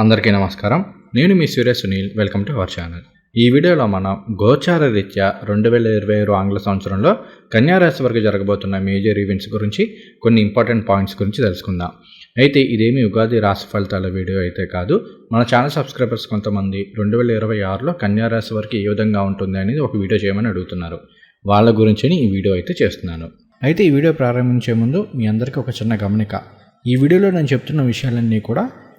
అందరికీ నమస్కారం. నేను మీ Surya Sunil. Welcome to our channel ఈ వీడియోలో మనం గోచార రీత్యా రెండు వేల ఇరవై ఆరు ఆంగ్ల సంవత్సరంలో కన్యారాశి వరకు జరగబోతున్న మేజర్ ఈవెంట్స్ గురించి కొన్ని ఇంపార్టెంట్ పాయింట్స్ గురించి తెలుసుకుందాం. అయితే ఇదేమి ఉగాది రాశి ఫలితాల వీడియో అయితే కాదు. మన ఛానల్ సబ్స్క్రైబర్స్ కొంతమంది రెండు వేల ఇరవై ఆరులో కన్యారాశి వరకు ఏ విధంగా ఉంటుంది అనేది ఒక వీడియో చేయమని అడుగుతున్నారు. వాళ్ళ గురించి ఈ వీడియో అయితే చేస్తున్నాను. అయితే ఈ వీడియో ప్రారంభించే ముందు మీ అందరికీ ఒక చిన్న గమనిక. ఈ వీడియోలో నేను చెప్తున్న విషయాలన్నీ కూడా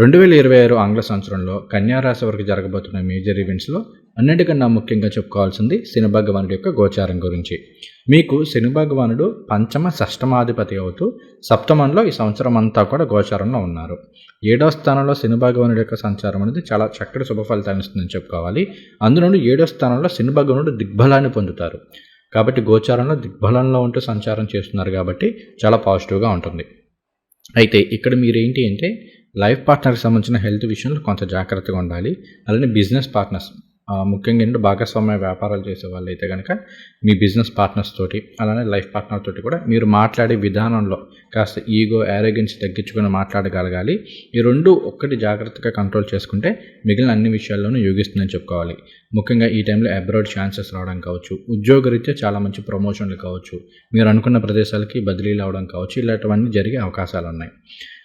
రెండు వేల ఇరవై ఆరు ఆంగ్ల సంవత్సరంలో కన్యారాశి వరకు జరగబోతున్న మేజర్ ఈవెంట్స్లో అన్నిటికన్నా ముఖ్యంగా చెప్పుకోవాల్సింది శని భగవానుడి యొక్క గోచారం గురించి. మీకు శని భగవానుడు పంచమ షష్టమాధిపతి అవుతూ సప్తమంలో ఈ సంవత్సరం అంతా కూడా గోచారంలో ఉన్నారు. ఏడో స్థానంలో శని భగవానుడి యొక్క సంచారం అనేది చాలా చక్కటి శుభ ఫలితాన్ని ఇస్తుందని చెప్పుకోవాలి. అందులోనూ ఏడో స్థానంలో శని భగవానుడు దిగ్బలాన్ని పొందుతారు. కాబట్టి గోచారంలో దిగ్బలంలో ఉంటూ సంచారం చేస్తున్నారు కాబట్టి చాలా పాజిటివ్గా ఉంటుంది. అయితే ఇక్కడ మీరేంటి అంటే లైఫ్ పార్ట్నర్కి సంబంధించిన హెల్త్ విషయంలో కొంత జాగ్రత్తగా ఉండాలి. అలానే బిజినెస్ పార్ట్నర్స్ ముఖ్యంగా ఏంటంటే భాగస్వామ్య వ్యాపారాలు చేసే వాళ్ళు అయితే కనుక మీ బిజినెస్ పార్ట్నర్స్ తోటి అలానే లైఫ్ పార్ట్నర్ తోటి కూడా మీరు మాట్లాడే విధానంలో కాస్త ఈగో యారోగెన్స్ తగ్గించుకొని మాట్లాడగలగాలి. ఈ రెండు ఒక్కటి జాగ్రత్తగా కంట్రోల్ చేసుకుంటే మిగిలిన అన్ని విషయాల్లోనూ యోగిస్తుందని చెప్పుకోవాలి. ముఖ్యంగా ఈ టైంలో అబ్రాడ్ ఛాన్సెస్ రావడం కావచ్చు ఉద్యోగరీత్యా చాలా మంచి ప్రమోషన్లు కావచ్చు మీరు అనుకున్న ప్రదేశాలకి బదిలీలు అవడం కావచ్చు ఇలాంటివన్నీ జరిగే అవకాశాలు ఉన్నాయి.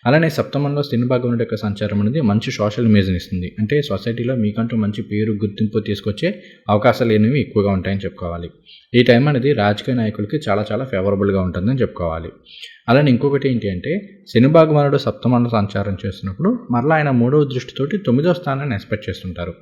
అలానే సప్తమంలో శని భగవానుడి యొక్క సంచారం అనేది మంచి సోషల్ ఇమేజ్ని ఇస్తుంది. అంటే సొసైటీలో మీకంటూ మంచి పేరు గుర్తింపు తీసుకొచ్చే అవకాశాలు అనేవి ఎక్కువగా ఉంటాయని చెప్పుకోవాలి. ఈ టైం అనేది రాజకీయ నాయకులకి చాలా చాలా ఫేవరబుల్గా ఉంటుందని చెప్పుకోవాలి. అలానే ఇంకొకటి ఏంటి అంటే శని భగవానుడు సప్తమంలో సంచారం చేస్తున్నప్పుడు మరలా ఆయన మూడవ దృష్టితోటి తొమ్మిదవ స్థానాన్ని ఎక్స్పెక్ట్ చేస్తుంటారు.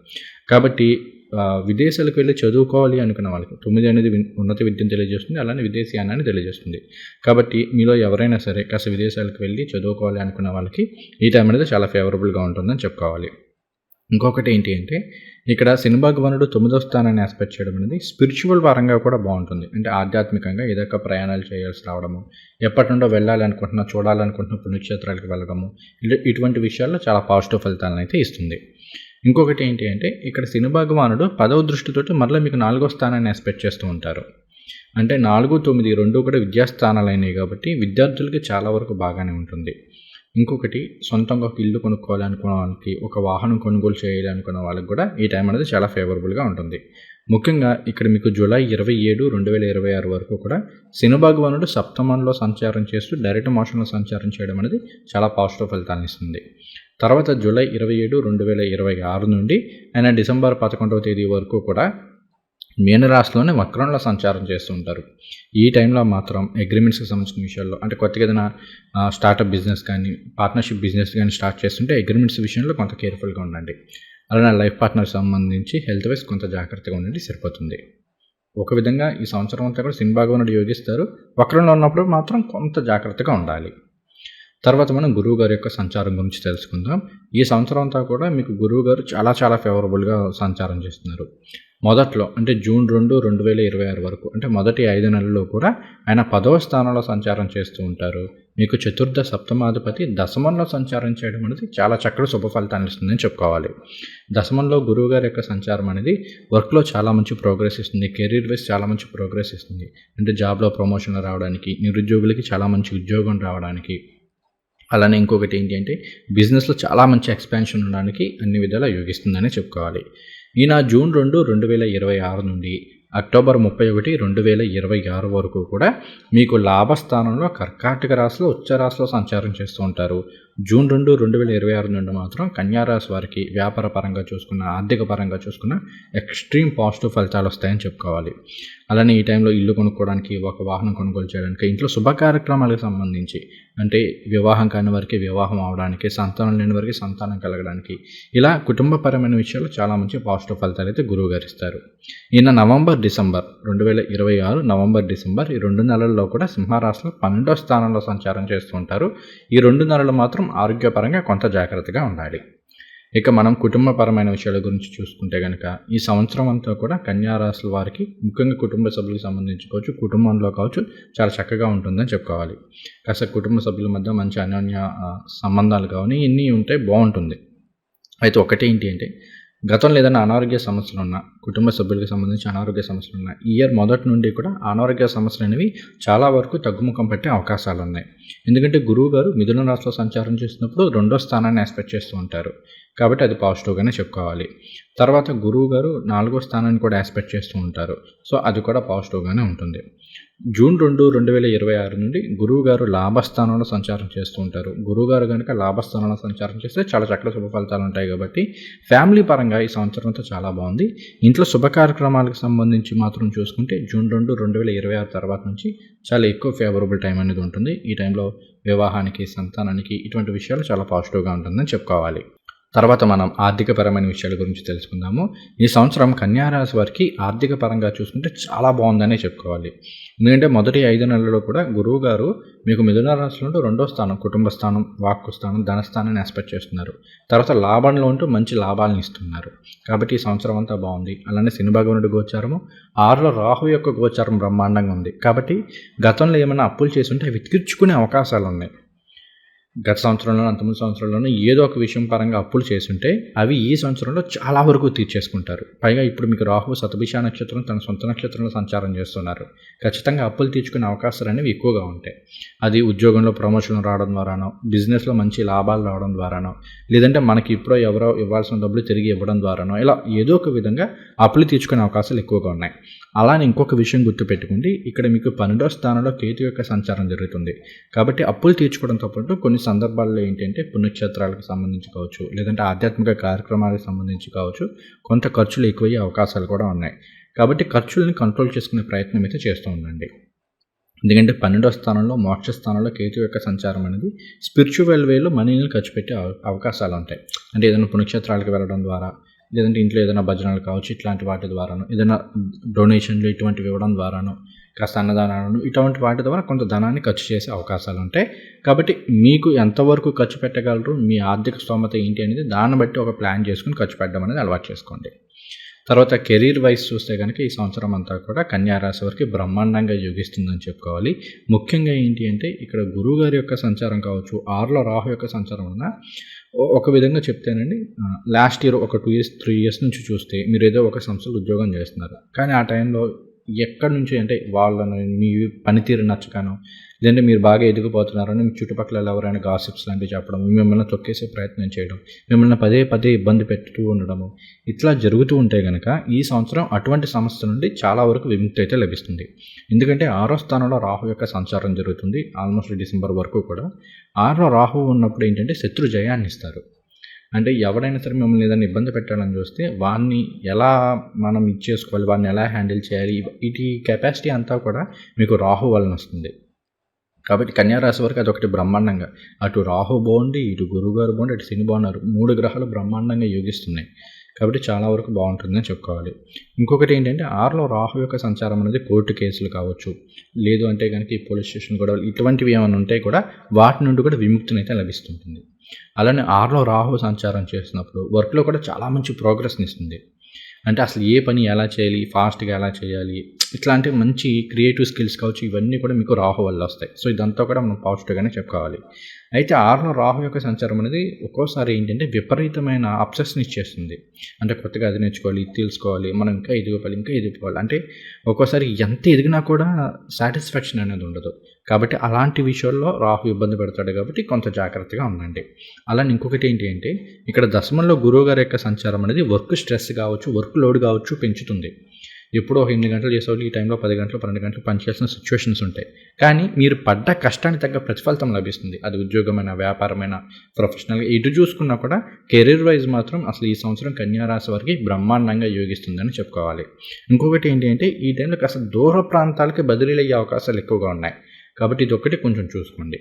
కాబట్టి విదేశాలకు వెళ్ళి చదువుకోవాలి అనుకున్న వాళ్ళకి తొమ్మిది అనేది ఉన్నత విద్యను తెలియజేస్తుంది అలానే విదేశీయానాన్ని తెలియజేస్తుంది. కాబట్టి మీలో ఎవరైనా సరే కాస్త విదేశాలకు వెళ్ళి చదువుకోవాలి అనుకున్న వాళ్ళకి ఈ టైం అనేది చాలా ఫేవరబుల్గా ఉంటుందని చెప్పుకోవాలి. ఇంకొకటి ఏంటి అంటే ఇక్కడ సినిమా భగవానుడు తొమ్మిదో స్థానాన్ని ఆస్పెక్ట్ చేయడం అనేది స్పిరిచువల్ పరంగా కూడా బాగుంటుంది. అంటే ఆధ్యాత్మికంగా ఏదో ఒక ప్రయాణాలు చేయాల్సి రావడము ఎప్పటి నుండో వెళ్ళాలి అనుకుంటున్నా చూడాలనుకుంటున్న పుణ్యక్షేత్రాలకు వెళ్ళడము ఇటు- ఇటువంటి విషయాల్లో చాలా పాజిటివ్ ఫలితాలను అయితే ఇస్తుంది. ఇంకొకటి ఏంటి అంటే ఇక్కడ శని భగవానుడు పదవ దృష్టితోటి మరలా మీకు నాలుగో స్థానాన్ని ఎక్స్పెక్ట్ చేస్తూ ఉంటారు. అంటే నాలుగు తొమ్మిది రెండు కూడా విద్యాస్థానాలు అయినాయి కాబట్టి విద్యార్థులకి చాలా వరకు బాగానే ఉంటుంది. ఇంకొకటి సొంతంగా ఒక ఇల్లు కొనుక్కోవాలనుకున్న వాళ్ళకి ఒక వాహనం కొనుగోలు చేయాలనుకున్న వాళ్ళకి కూడా ఈ టైం అనేది చాలా ఫేవరబుల్గా ఉంటుంది. ముఖ్యంగా ఇక్కడ మీకు జూలై ఇరవై ఏడు రెండు వేల ఇరవై ఆరు వరకు కూడా శని భగవానుడు సప్తమంలో సంచారం చేస్తూ డైరెక్ట్ మోషన్లో సంచారం చేయడం అనేది చాలా పాజిటివ్ ఫలితాన్ని ఇస్తుంది. తర్వాత జూలై ఇరవై ఏడు రెండు వేల ఇరవై ఆరు నుండి ఆయన డిసెంబర్ పదకొండవ తేదీ వరకు కూడా మీనరాశిలోనే వక్రంలో సంచారం చేస్తూ ఉంటారు. ఈ టైంలో మాత్రం అగ్రిమెంట్స్కి సంబంధించిన విషయాల్లో అంటే కొత్తగా ఏదైనా స్టార్టప్ బిజినెస్ కానీ పార్ట్నర్షిప్ బిజినెస్ కానీ స్టార్ట్ చేస్తుంటే అగ్రిమెంట్స్ విషయంలో కొంత కేర్ఫుల్గా ఉండండి. అలానే లైఫ్ పార్ట్నర్ సంబంధించి హెల్త్ వైస్ కొంత జాగ్రత్తగా ఉండండి సరిపోతుంది. ఒక విధంగా ఈ సంవత్సరం అంతా కూడా సినిమాగా భగవానుడు యోగిస్తారు. వక్రంలో ఉన్నప్పుడు మాత్రం కొంత జాగ్రత్తగా ఉండాలి. తర్వాత మనం గురువు గారి యొక్క సంచారం గురించి తెలుసుకుందాం. ఈ సంవత్సరం అంతా కూడా మీకు గురువు గారు చాలా చాలా ఫేవరబుల్గా సంచారం చేస్తున్నారు. మొదట్లో అంటే జూన్ రెండు రెండు వేల ఇరవై ఆరు వరకు అంటే మొదటి ఐదు నెలల్లో కూడా ఆయన పదవ స్థానంలో సంచారం చేస్తూ ఉంటారు. మీకు చతుర్థ సప్తమాధిపతి దశమంలో సంచారం చేయడం అనేది చాలా చక్కటి శుభ ఫలితాన్ని ఇస్తుందని చెప్పుకోవాలి. దశమంలో గురువు గారి యొక్క సంచారం అనేది వర్క్లో చాలా మంచి ప్రోగ్రెస్ ఇస్తుంది. కెరీర్ వైజ్ చాలా మంచి ప్రోగ్రెస్ ఇస్తుంది. అంటే జాబ్లో ప్రమోషన్ రావడానికి నిరుద్యోగులకి చాలా మంచి ఉద్యోగం రావడానికి అలానే ఇంకొకటి ఏంటి అంటే బిజినెస్లో చాలా మంచి ఎక్స్పాన్షన్ ఉండడానికి అన్ని విధాలా యోగిస్తుందని చెప్పుకోవాలి. ఈయన జూన్ రెండు రెండు వేల ఇరవై ఆరు నుండి అక్టోబర్ ముప్పై ఒకటి రెండు వేల ఇరవై ఆరు వరకు కూడా మీకు లాభస్థానంలో కర్కాటక రాశిలో ఉచ్చ రాశిలో సంచారం చేస్తూ ఉంటారు. జూన్ రెండు రెండు వేల ఇరవై ఆరు నుండి మాత్రం కన్యారాశి వారికి వ్యాపార పరంగా చూసుకున్న ఆర్థిక పరంగా చూసుకున్న ఎక్స్ట్రీమ్ పాజిటివ్ ఫలితాలు వస్తాయని చెప్పుకోవాలి. అలానే ఈ టైంలో ఇల్లు కొనుక్కోవడానికి ఒక వాహనం కొనుగోలు చేయడానికి ఇంట్లో శుభ కార్యక్రమాలకు సంబంధించి అంటే వివాహం కాని వారికి వివాహం అవడానికి సంతానం లేని వారికి సంతానం కలగడానికి ఇలా కుటుంబపరమైన విషయాలు చాలా మంచి పాజిటివ్ ఫలితాలు అయితే గురువు గారు ఇస్తారు. ఈయన నవంబర్ డిసెంబర్ రెండు వేల ఇరవై ఆరు నవంబర్ డిసెంబర్ ఈ రెండు నెలల్లో కూడా సింహరాశిలో పన్నెండో స్థానంలో సంచారం చేస్తూ ఉంటారు. ఈ రెండు నెలలు మాత్రం ఆరోగ్యపరంగా కొంత జాగ్రత్తగా ఉండాలి. ఇక మనం కుటుంబపరమైన విషయాల గురించి చూసుకుంటే కనుక ఈ సంవత్సరం అంతా కూడా కన్యారాశుల వారికి ముఖ్యంగా కుటుంబ సభ్యులకు సంబంధించి కావచ్చు కుటుంబంలో కావచ్చు చాలా చక్కగా ఉంటుందని చెప్పుకోవాలి. కాస్త కుటుంబ సభ్యుల మధ్య మంచి అన్యోన్య సంబంధాలు కానీ ఇన్ని ఉంటే బాగుంటుంది. అయితే ఒకటి ఏంటి అంటే గతంలో ఏదైనా అనారోగ్య సమస్యలు ఉన్నా కుటుంబ సభ్యులకు సంబంధించి అనారోగ్య సమస్యలు ఉన్నా ఈ ఇయర్ మొదటి నుండి కూడా అనారోగ్య సమస్యలు అనేవి చాలా వరకు తగ్గుముఖం పట్టే అవకాశాలు ఉన్నాయి. ఎందుకంటే గురువు గారు మిథున రాశిలో సంచారం చేసినప్పుడు రెండో స్థానాన్ని ఎక్స్పెక్ట్ చేస్తూ ఉంటారు. కాబట్టి అది పాజిటివ్గానే చెప్పుకోవాలి. తర్వాత గురువు గారు నాలుగో స్థానాన్ని కూడా ఎక్స్పెక్ట్ చేస్తూ ఉంటారు. సో అది కూడా పాజిటివ్గానే ఉంటుంది. జూన్ రెండు రెండు వేల ఇరవై ఆరు నుండి గురువు గారు లాభస్థానంలో సంచారం చేస్తూ ఉంటారు. గురువు గారు కనుక లాభస్థానంలో సంచారం చేస్తే చాలా చక్కటి శుభ ఫలితాలు ఉంటాయి కాబట్టి ఫ్యామిలీ పరంగా ఈ సంవత్సరం అంతా చాలా బాగుంది. ఇంట్లో శుభ కార్యక్రమాలకు సంబంధించి మాత్రం చూసుకుంటే జూన్ రెండు రెండు వేల ఇరవై ఆరు తర్వాత నుంచి చాలా ఎక్కువ ఫేవరబుల్ టైం అనేది ఉంటుంది. ఈ టైంలో వివాహానికి సంతానానికి ఇటువంటి విషయాలు చాలా పాజిటివ్గా ఉంటుందని చెప్పుకోవాలి. తర్వాత మనం ఆర్థికపరమైన విషయాల గురించి తెలుసుకుందాము. ఈ సంవత్సరం కన్యారాశి వారికి ఆర్థిక పరంగా చూసుకుంటే చాలా బాగుందనే చెప్పుకోవాలి. ఎందుకంటే మొదటి ఐదు నెలల్లో కూడా గురువు గారు మీకు మిథున రాశిలో ఉంటూ రెండో స్థానం కుటుంబ స్థానం వాక్కు స్థానం ధనస్థానాన్ని ఎక్స్పెక్ట్ చేస్తున్నారు. తర్వాత లాభంలో ఉంటూ మంచి లాభాలను ఇస్తున్నారు. కాబట్టి ఈ సంవత్సరం అంతా బాగుంది. అలానే శని భగవానుడి గోచారము ఆరులో రాహు యొక్క గోచారం బ్రహ్మాండంగా ఉంది. కాబట్టి గతంలో ఏమైనా అప్పులు చేసి ఉంటే అవి తీర్చుకునే అవకాశాలు ఉన్నాయి. గత సంవత్సరంలో అంతకుముందు సంవత్సరంలోనూ ఏదో ఒక విషయం పరంగా అప్పులు చేసుంటే అవి ఈ సంవత్సరంలో చాలా వరకు తీర్చేసుకుంటారు. పైగా ఇప్పుడు మీకు రాహు సతభిష నక్షత్రం తన సొంత నక్షత్రంలో సంచారం చేస్తున్నారు. ఖచ్చితంగా అప్పులు తీర్చుకునే అవకాశాలు అనేవి ఎక్కువగా ఉంటాయి. అది ఉద్యోగంలో ప్రమోషన్ రావడం ద్వారానో బిజినెస్లో మంచి లాభాలు రావడం ద్వారానో లేదంటే మనకి ఇప్పుడో ఎవరో ఇవ్వాల్సిన డబ్బులు తిరిగి ఇవ్వడం ద్వారానో ఇలా ఏదో ఒక విధంగా అప్పులు తీర్చుకునే అవకాశాలు ఎక్కువగా ఉన్నాయి. అలానే ఇంకొక విషయం గుర్తుపెట్టుకోండి. ఇక్కడ మీకు పన్నెండో స్థానంలో కేతు యొక్క సంచారం జరుగుతుంది. కాబట్టి అప్పులు తీర్చుకోవడంతో పాటు కొన్ని సందర్భాల్లో ఏంటంటే పుణ్యక్షేత్రాలకు సంబంధించి కావచ్చు లేదంటే ఆధ్యాత్మిక కార్యక్రమాలకు సంబంధించి కావచ్చు కొంత ఖర్చులు ఎక్కువయ్యే అవకాశాలు కూడా ఉన్నాయి. కాబట్టి ఖర్చుల్ని కంట్రోల్ చేసుకునే ప్రయత్నం అయితే చేస్తూ ఉండండి. ఎందుకంటే పన్నెండో స్థానంలో మోక్ష స్థానంలో కేతు యొక్క సంచారం అనేది స్పిరిచువల్ వేలో మనీని ఖర్చు పెట్టే అవ- అవకాశాలు ఉంటాయి. అంటే ఏదైనా పుణ్యక్షేత్రాలకు వెళ్ళడం ద్వారా లేదంటే ఇంట్లో ఏదైనా భజనలు కావచ్చు ఇట్లాంటి వాటి ద్వారాను ఏదైనా డొనేషన్లు ఇటువంటివి ఇవ్వడం ద్వారాను కాస్త అన్నదానాలను ఇటువంటి వాటి ద్వారా కొంత ధనాన్ని ఖర్చు చేసే అవకాశాలు ఉంటాయి. కాబట్టి మీకు ఎంతవరకు ఖర్చు పెట్టగలరు మీ ఆర్థిక స్తోమత ఏంటి అనేది దాన్ని బట్టి ఒక ప్లాన్ చేసుకుని ఖర్చు పెట్టడం అనేది అలవాటు చేసుకోండి. తర్వాత కెరీర్ వైజ్ చూస్తే కనుక ఈ సంవత్సరం అంతా కూడా కన్యారాశి వరకు వారికి బ్రహ్మాండంగా యోగిస్తుందని చెప్పుకోవాలి. ముఖ్యంగా ఏంటి అంటే ఇక్కడ గురువు గారి యొక్క సంచారం కావచ్చు ఆరులో రాహు యొక్క సంచారం ఉన్న ఒక విధంగా చెప్తేనండి లాస్ట్ ఇయర్ ఒక టూ ఇయర్స్ త్రీ ఇయర్స్ నుంచి చూస్తే మీరు ఏదో ఒక సంస్థలో ఉద్యోగం చేస్తున్నారు. కానీ ఆ టైంలో ఎక్కడి నుంచి అంటే వాళ్ళను మీ పనితీరు నచ్చకనో లేదంటే మీరు బాగా ఎదిగిపోతున్నారని మీ చుట్టుపక్కల ఎవరైనా గాసిప్స్ లాంటివి చెప్పడం మిమ్మల్ని తొక్కేసే ప్రయత్నం చేయడం మిమ్మల్ని పదే పదే ఇబ్బంది పెడుతూ ఉండడము ఇట్లా జరుగుతూ ఉంటే కనుక ఈ సంవత్సరం అటువంటి సంస్థ నుండి చాలా వరకు విముక్తి అయితే లభిస్తుంది. ఎందుకంటే ఆరో స్థానంలో రాహు యొక్క సంచారం జరుగుతుంది ఆల్మోస్ట్ డిసెంబర్ వరకు కూడా. ఆరో రాహు ఉన్నప్పుడు ఏంటంటే శత్రు జయాన్ని ఇస్తారు. అంటే ఎవడైనా సరే మిమ్మల్ని ఏదైనా ఇబ్బంది పెట్టాలని చూస్తే వాడిని ఎలా మనం ఇచ్చేసుకోవాలి వాడిని ఎలా హ్యాండిల్ చేయాలి ఇటు కెపాసిటీ అంతా కూడా మీకు రాహు వలన వస్తుంది. కాబట్టి కన్యారాశి వరకు అదొకటి బ్రహ్మాండంగా. అటు రాహు బాగుండి ఇటు గురుగారు బాగుండి అటు శని బాగున్నారు. మూడు గ్రహాలు బ్రహ్మాండంగా యోగిస్తున్నాయి. కాబట్టి చాలా వరకు బాగుంటుందని చెప్పుకోవాలి. ఇంకొకటి ఏంటంటే ఆరులో రాహు యొక్క సంచారం అనేది కోర్టు కేసులు కావచ్చు. లేదు అంటే కనుక ఈ పోలీస్ స్టేషన్ గొడవలు ఇటువంటివి ఏమైనా ఉంటే కూడా వాటి నుండి కూడా విముక్తిని అయితే లభిస్తుంటుంది. అలానే ఆరులో రాహు సంచారం చేసినప్పుడు వర్క్లో కూడా చాలా మంచి ప్రోగ్రెస్ని ఇస్తుంది అంటే అసలు ఏ పని ఎలా చేయాలి ఫాస్ట్గా ఎలా చేయాలి ఇట్లాంటి మంచి క్రియేటివ్ స్కిల్స్ కావచ్చు ఇవన్నీ కూడా మీకు రాహు వల్ల వస్తాయి. సో ఇదంతా కూడా మనం పాజిటివ్గానే చెప్పుకోవాలి. అయితే ఆరులో రాహు యొక్క సంచారం అనేది ఒక్కోసారి ఏంటంటే విపరీతమైన అప్సెస్ని ఇచ్చేస్తుంది. అంటే కొత్తగా అది నేర్చుకోవాలి ఇది తెలుసుకోవాలి మనం ఇంకా ఎదిగిపోవాలి ఇంకా ఎదిగిపోవాలి అంటే ఒక్కోసారి ఎంత ఎదిగినా కూడా సాటిస్ఫాక్షన్ అనేది ఉండదు. కాబట్టి అలాంటి విషయాల్లో రాహు ఇబ్బంది పెడతాడు కాబట్టి కొంత జాగ్రత్తగా ఉండండి. అలానే ఇంకొకటి ఏంటి అంటే ఇక్కడ దశమంలో గురువు గారి యొక్క సంచారం అనేది వర్క్ స్ట్రెస్ కావచ్చు వర్క్ లోడ్ కావచ్చు పెంచుతుంది. ఎప్పుడో ఒక ఎనిమిది గంటలు చేసేవాళ్ళు ఈ టైంలో పది గంటలు పన్నెండు గంటలు పనిచేయాల్సిన సిచ్యువేషన్స్ ఉంటాయి. కానీ మీరు పడ్డ కష్టానికి తగ్గ ప్రతిఫలితం లభిస్తుంది. అది ఉద్యోగమైన వ్యాపారమైన ప్రొఫెషనల్గా ఇటు చూసుకున్నా కూడా కెరీర్ వైజ్ మాత్రం అసలు ఈ సంవత్సరం కన్యారాశి వారికి బ్రహ్మాండంగా యోగిస్తుందని చెప్పుకోవాలి. ఇంకొకటి ఏంటి అంటే ఈ టైంలో కాస్త దూర ప్రాంతాలకి బదిలీలు అయ్యే అవకాశాలు ఎక్కువగా ఉన్నాయి. కాబట్టి ఇది ఒకటి కొంచెం చూసుకోండి.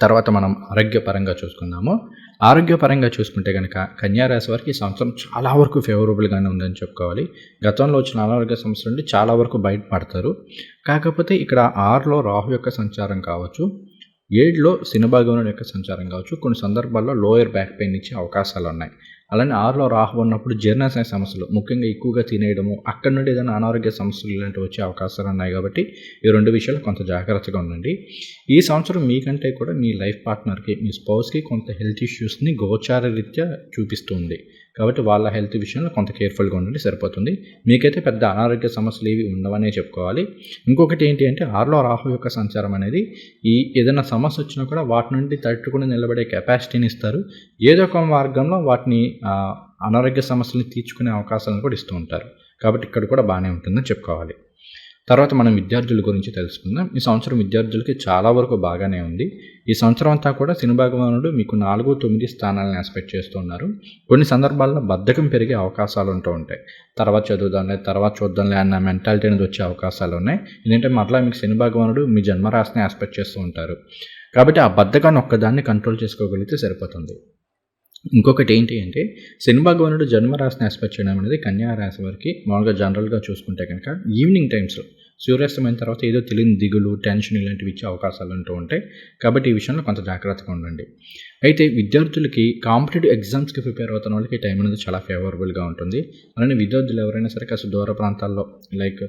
తర్వాత మనం ఆరోగ్యపరంగా చూసుకుందాము. ఆరోగ్యపరంగా చూసుకుంటే కనుక కన్యారాశి వారికి ఈ సంవత్సరం చాలా వరకు ఫేవరబుల్గానే ఉందని చెప్పుకోవాలి. గతంలో వచ్చిన అనారోగ్య సమస్యల నుండి చాలా వరకు బయటపడతారు. కాకపోతే ఇక్కడ ఆరులో రాహు యొక్క సంచారం కావచ్చు. ఏడులో శనిభాగవనం యొక్క సంచారం కావచ్చు. కొన్ని సందర్భాల్లో లోయర్ బ్యాక్ పెయిన్ ఇచ్చే అవకాశాలు ఉన్నాయి అలానే ఆరులో రాహు ఉన్నప్పుడు జీర్ణాశయ సమస్యలు ముఖ్యంగా ఎక్కువగా తినేయడము అక్కడ నుండి ఏదైనా అనారోగ్య సమస్యలు ఇలాంటివి వచ్చే అవకాశాలు ఉన్నాయి కాబట్టి ఈ రెండు విషయాలు కొంత జాగ్రత్తగా ఉండండి. ఈ సంవత్సరం మీకంటే కూడా మీ లైఫ్ పార్ట్నర్కి మీ స్పౌస్కి కొంత హెల్త్ ఇష్యూస్ని గోచార రీత్యా చూపిస్తుంది. కాబట్టి వాళ్ళ హెల్త్ విషయంలో కొంత కేర్ఫుల్గా ఉండండి సరిపోతుంది. మీకైతే పెద్ద అనారోగ్య సమస్యలు ఏవి ఉండవనే చెప్పుకోవాలి. ఇంకొకటి ఏంటి అంటే ఆరులో రాహు యొక్క సంచారం అనేది ఈ ఏదైనా సమస్య వచ్చినా కూడా వాటి నుండి తట్టుకుని నిలబడే కెపాసిటీని ఇస్తారు. ఏదో ఒక మార్గంలో వాటిని అనారోగ్య సమస్యలను తీర్చుకునే అవకాశాలను కూడా ఇస్తూ ఉంటారు. కాబట్టి ఇక్కడ కూడా బాగానే ఉంటుందని చెప్పుకోవాలి. తర్వాత మనం విద్యార్థుల గురించి తెలుసుకుందాం. ఈ సంవత్సరం విద్యార్థులకి చాలా వరకు బాగానే ఉంది. ఈ సంవత్సరం అంతా కూడా శని భగవానుడు మీకు నాలుగు తొమ్మిది స్థానాలను ఎక్స్పెక్ట్ చేస్తున్నారు కొన్ని సందర్భాల్లో బద్ధకం పెరిగే అవకాశాలు ఉంటూ ఉంటాయి. తర్వాత చదువుదాంలే తర్వాత చూద్దాంలే అన్న మెంటాలిటీ అనేది వచ్చే అవకాశాలు ఉన్నాయి. ఎందుకంటే మరలా మీకు శని భగవానుడు మీ జన్మరాశిని ఎక్స్పెక్ట్ చేస్తూ ఉంటారు. కాబట్టి ఆ బద్ధకాన్ని ఒక్కదాన్ని కంట్రోల్ చేసుకోగలిగితే సరిపోతుంది. ఇంకొకటి ఏంటి అంటే శని జన్మ జన్మరాశిని ఎక్స్పెక్ట్ చేయడం అనేది కన్యా రాశి వారికి మామూలుగా జనరల్గా చూసుకుంటే కనుక ఈవినింగ్ టైమ్స్లో సూర్యాస్తమైన తర్వాత ఏదో తెలియని దిగులు టెన్షన్ ఇలాంటివి ఇచ్చే అవకాశాలు ఉంటూ ఉంటాయి. కాబట్టి ఈ విషయంలో కొంత జాగ్రత్తగా ఉండండి. అయితే విద్యార్థులకి కాంపిటేటివ్ ఎగ్జామ్స్కి ప్రిపేర్ అవుతున్న వాళ్ళకి టైం అనేది చాలా ఫేవరబుల్గా ఉంటుంది. అలానే విద్యార్థులు ఎవరైనా సరే కాస్త దూర ప్రాంతాల్లో లైక్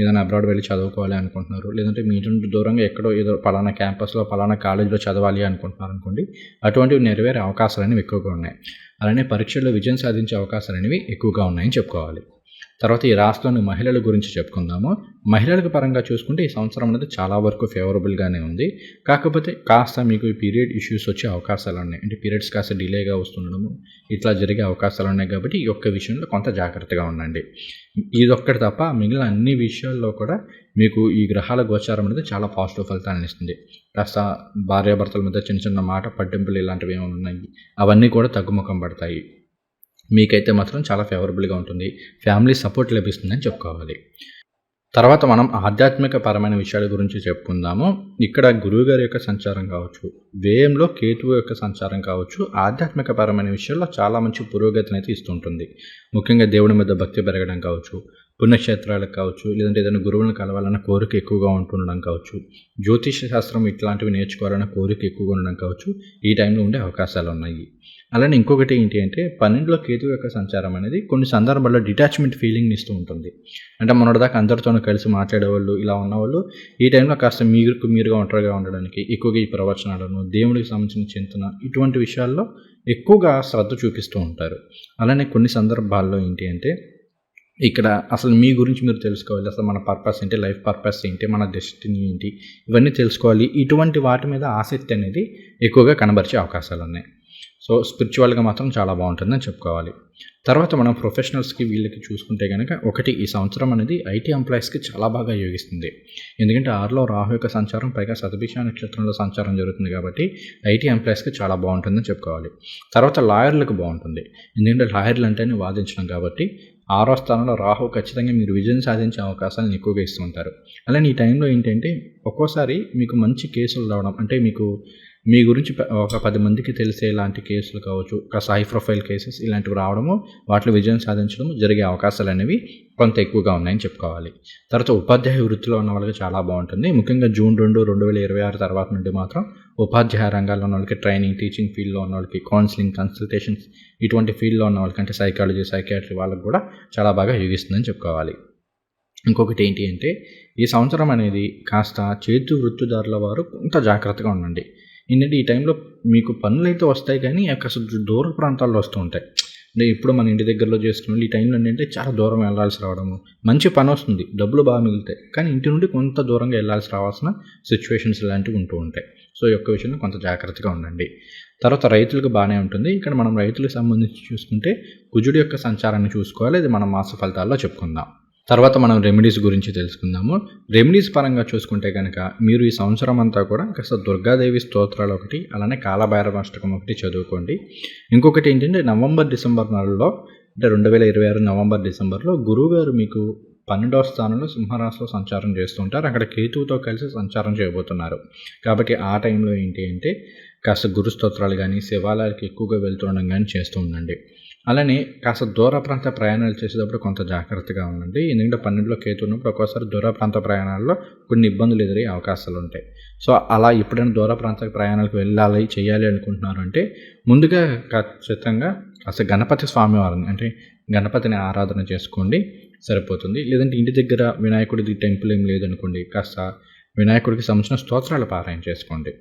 ఏదైనా అబ్రాడ్ వెళ్ళి చదువుకోవాలి అనుకుంటున్నారు. లేదంటే మీ ఇంటి దూరంగా ఎక్కడో ఏదో పలానా క్యాంపస్లో పలానా కాలేజీలో చదవాలి అనుకుంటున్నారు అనుకోండి అటువంటివి నెరవేరే అవకాశాలు అనేవి ఎక్కువగా ఉన్నాయి. అలానే పరీక్షల్లో విజయం సాధించే అవకాశాలు అనేవి ఎక్కువగా ఉన్నాయని చెప్పుకోవాలి. తర్వాత ఈ రాష్ట్రంలోని మహిళల గురించి చెప్పుకుందాము. మహిళలకు పరంగా చూసుకుంటే ఈ సంవత్సరం అనేది చాలా వరకు ఫేవరబుల్గానే ఉంది. కాకపోతే కాస్త మీకు ఈ పీరియడ్ ఇష్యూస్ వచ్చే అవకాశాలు ఉన్నాయి. అంటే పీరియడ్స్ కాస్త డిలేగా వస్తుండడము ఇట్లా జరిగే అవకాశాలు ఉన్నాయి కాబట్టి ఈ యొక్క విషయంలో కొంత జాగ్రత్తగా ఉండండి. ఇదొక్కటి తప్ప మిగిలిన అన్ని విషయాల్లో కూడా మీకు ఈ గ్రహాల గోచారం అనేది చాలా పాజిటివ్ ఫలితాలను ఇస్తుంది. కాస్త భార్యాభర్తల మధ్య చిన్న చిన్న మాట పట్టింపులు ఇలాంటివి ఏమైనా ఉన్నాయి? అవన్నీ కూడా తగ్గుముఖం పడతాయి. మీకైతే మాత్రం చాలా ఫేవరబుల్గా ఉంటుంది. ఫ్యామిలీ సపోర్ట్ లభిస్తుందని చెప్పుకోవాలి. తర్వాత మనం ఆధ్యాత్మిక పరమైన విషయాల గురించి చెప్పుకుందాము. ఇక్కడ గురువుగారి యొక్క సంచారం కావచ్చు వ్యయంలో కేతువు యొక్క సంచారం కావచ్చు ఆధ్యాత్మిక పరమైన విషయాల్లో చాలా మంచి పురోగతిని అయితే ఇస్తుంటుంది. ముఖ్యంగా దేవుడి మీద భక్తి పెరగడం కావచ్చు పుణ్యక్షేత్రాలకు కావచ్చు లేదంటే ఏదైనా గురువులను కలవాలన్న కోరిక ఎక్కువగా ఉంటుండడం కావచ్చు జ్యోతిష శాస్త్రం ఇట్లాంటివి నేర్చుకోవాలన్న కోరిక ఎక్కువగా ఉండడం కావచ్చు ఈ టైంలో ఉండే అవకాశాలు ఉన్నాయి. అలానే ఇంకొకటి ఏంటి అంటే పన్నెండులో కేతు యొక్క సంచారం అనేది కొన్ని సందర్భాల్లో డిటాచ్మెంట్ ఫీలింగ్ ఇస్తూ ఉంటుంది. అంటే మొన్నటిదాకా అందరితోనూ కలిసి మాట్లాడేవాళ్ళు ఇలా ఉన్నవాళ్ళు ఈ టైంలో కాస్త మీరు మీరుగా ఒంటరిగా ఉండడానికి ఎక్కువగా ఈ ప్రవచనాలను దేవుడికి సంబంధించిన చింతన ఇటువంటి విషయాల్లో ఎక్కువగా శ్రద్ధ చూపిస్తూ ఉంటారు. అలానే కొన్ని సందర్భాల్లో ఏంటి అంటే ఇక్కడ అసలు మీ గురించి మీరు తెలుసుకోవాలి అసలు మన పర్పస్ ఏంటి లైఫ్ పర్పస్ ఏంటి మన డెస్టినీ ఏంటి ఇవన్నీ తెలుసుకోవాలి. ఇటువంటి వాటి మీద ఆసక్తి అనేది ఎక్కువగా కనబరిచే అవకాశాలు ఉన్నాయి సో స్పిరిచువల్గా మాత్రం చాలా బాగుంటుందని చెప్పుకోవాలి. తర్వాత మనం ప్రొఫెషనల్స్కి వీళ్ళకి చూసుకుంటే కనుక ఒకటి ఈ సంవత్సరం అనేది ఐటీ ఎంప్లాయీస్కి చాలా బాగా యోగిస్తుంది. ఎందుకంటే ఆరులో రాహు యొక్క సంచారం పైగా సతభిష నక్షత్రంలో సంచారం జరుగుతుంది కాబట్టి ఐటీ ఎంప్లాయీస్కి చాలా బాగుంటుందని చెప్పుకోవాలి. తర్వాత లాయర్లకు బాగుంటుంది. ఎందుకంటే లాయర్లు అంటేనే వాదించడం కాబట్టి ఆరో స్థానంలో రాహు ఖచ్చితంగా మీరు విజయం సాధించే అవకాశాలను ఎక్కువగా ఇస్తుంటారు అలానే ఈ టైంలో ఏంటంటే ఒక్కోసారి మీకు మంచి కేసులు రావడం అంటే మీకు మీ గురించి ఒక పది మందికి తెలిసే ఇలాంటి కేసులు కావచ్చు కాస్త హై ప్రొఫైల్ కేసెస్ ఇలాంటివి రావడము వాటిలో విజయం సాధించడం జరిగే అవకాశాలు అనేవి కొంత ఎక్కువగా ఉన్నాయని చెప్పుకోవాలి. తర్వాత ఉపాధ్యాయ వృత్తిలో ఉన్న వాళ్ళకి చాలా బాగుంటుంది. ముఖ్యంగా జూన్ రెండు రెండు వేల ఇరవై ఆరు తర్వాత నుండి మాత్రం ఉపాధ్యాయ రంగాల్లో ఉన్న వాళ్ళకి ట్రైనింగ్ టీచింగ్ ఫీల్డ్లో ఉన్న వాళ్ళకి కౌన్సిలింగ్ కన్సల్టేషన్స్ ఇటువంటి ఫీల్డ్లో ఉన్న వాళ్ళకి అంటే సైకాలజీ సైకాట్రీ వాళ్ళకి కూడా చాలా బాగా యోగిస్తుందని చెప్పుకోవాలి. ఇంకొకటి ఏంటి అంటే ఈ సంవత్సరం అనేది కాస్త చేతు వృత్తిదారుల వారు కొంత జాగ్రత్తగా ఉండండి. ఏంటంటే ఈ టైంలో మీకు పనులు అయితే వస్తాయి కానీ అసలు దూర ప్రాంతాల్లో వస్తూ ఉంటాయి. అంటే ఇప్పుడు మన ఇంటి దగ్గరలో చేసుకున్న ఈ టైంలో ఏంటంటే చాలా దూరం వెళ్ళాల్సి రావడము. మంచి పని వస్తుంది. డబ్బులు బాగా మిగులుతాయి. కానీ ఇంటి నుండి కొంత దూరంగా వెళ్ళాల్సి రావాల్సిన సిచ్యువేషన్స్ ఇలాంటివి ఉంటూ ఉంటాయి. సో ఈ యొక్క విషయంలో కొంత జాగ్రత్తగా ఉండండి. తర్వాత రైతులకు బాగానే ఉంటుంది. ఇక్కడ మనం రైతులకు సంబంధించి చూసుకుంటే కుజుడి యొక్క సంచారాన్ని చూసుకోవాలి. ఇది మనం మాస ఫలితాల్లో చెప్పుకుందాం. తర్వాత మనం రెమెడీస్ గురించి తెలుసుకుందాము. రెమెడీస్ పరంగా చూసుకుంటే కనుక మీరు ఈ సంవత్సరం అంతా కూడా కాస్త దుర్గాదేవి స్తోత్రాలు ఒకటి అలానే కాలభైరవ అష్టకం ఒకటి చదువుకోండి. ఇంకొకటి ఏంటంటే నవంబర్ డిసెంబర్ నెలలో అంటే రెండు వేల ఇరవై ఆరు నవంబర్ డిసెంబర్లో గురువుగారు మీకు పన్నెండవ స్థానంలో సింహరాశిలో సంచారం చేస్తుంటారు. అక్కడ కేతువుతో కలిసి సంచారం చేయబోతున్నారు. కాబట్టి ఆ టైంలో ఏంటి అంటే కాస్త గురు స్తోత్రాలు కానీ శివాలయాలకు ఎక్కువగా వెళ్తుండడం కానీ చేస్తూ ఉండండి. అలానే కాస్త దూర ప్రాంత ప్రయాణాలు చేసేటప్పుడు కొంత జాగ్రత్తగా ఉండండి. ఎందుకంటే పన్నెండులో కేతు ఉన్నప్పుడు ఒక్కోసారి దూర ప్రాంత ప్రయాణాల్లో కొన్ని ఇబ్బందులు ఎదురయ్యే అవకాశాలు ఉంటాయి. సో అలా ఎప్పుడైనా దూర ప్రాంత ప్రయాణాలకు వెళ్ళాలి చేయాలి అనుకుంటున్నారు అంటే ముందుగా ఖచ్చితంగా కాస్త గణపతి స్వామి వారిని అంటే గణపతిని ఆరాధన చేసుకోండి సరిపోతుంది. లేదంటే ఇంటి దగ్గర వినాయకుడిది టెంపుల్ ఏం లేదనుకోండి కాస్త వినాయకుడికి సంబంధించిన స్తోత్రాలు పారాయణ చేసుకోండి.